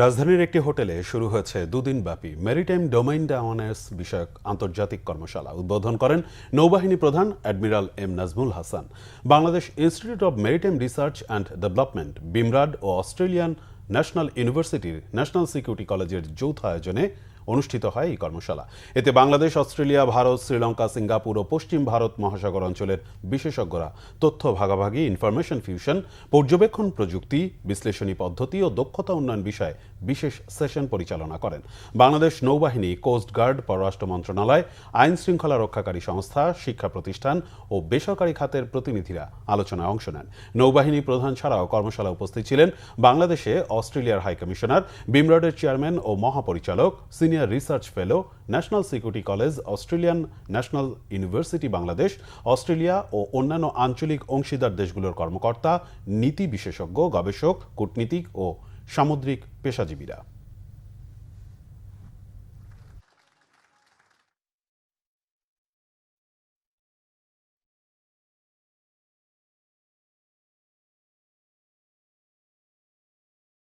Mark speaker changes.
Speaker 1: রাজধানীর একটি হোটেলে শুরু হয়েছে দুদিন ব্যাপী মেরিটাইম ডোমাইন ডাওয়ানার্স বিষয়ক আন্তর্জাতিক কর্মশালা। উদ্বোধন করেন নৌবাহিনী প্রধান admiral M Nazmul Hasan. Bangladesh institute of maritime research and development, BIMRAD O Australian national ইউনিভার্সিটির ন্যাশনাল সিকিউরিটি কলেজের যৌথ আয়োজনে অনুষ্ঠিত হয় এই কর্মশালা। এতে বাংলাদেশ, অস্ট্রেলিয়া, ভারত, শ্রীলঙ্কা, সিঙ্গাপুর ও পশ্চিম ভারত মহাসাগর অঞ্চলের বিশেষজ্ঞরা তথ্য ভাগাভাগি ইনফরমেশন ফিউশন পর্যবেক্ষণ প্রযুক্তি, বিশ্লেষণী পদ্ধতি ও দক্ষতা উন্নয়ন বিষয়ে বিশেষ সেশন পরিচালনা করেন। বাংলাদেশ নৌবাহিনী কোস্টগার্ড পররাষ্ট্র মন্ত্রণালয়, আইন শৃঙ্খলা রক্ষাকারী সংস্থা, শিক্ষা প্রতিষ্ঠান ও বেসরকারি খাতের প্রতিনিধিরা আলোচনায় অংশ নেন। নৌবাহিনী প্রধান ছাড়াও কর্মশালা উপস্থিত ছিলেন বাংলাদেশে অস্ট্রেলিয়ার হাইকমিশনার বিমরাডের চেয়ারম্যান ও মহাপরিচালক senior research fellow national security college Australian national university Bangladesh Australia ও অন্যান্য আঞ্চলিক অংশীদার দেশগুলোর কর্মকর্তা, নীতি বিশেষজ্ঞ, গবেষক, কূটনীতিক ও সামুদ্রিক পেশাজীবীরা।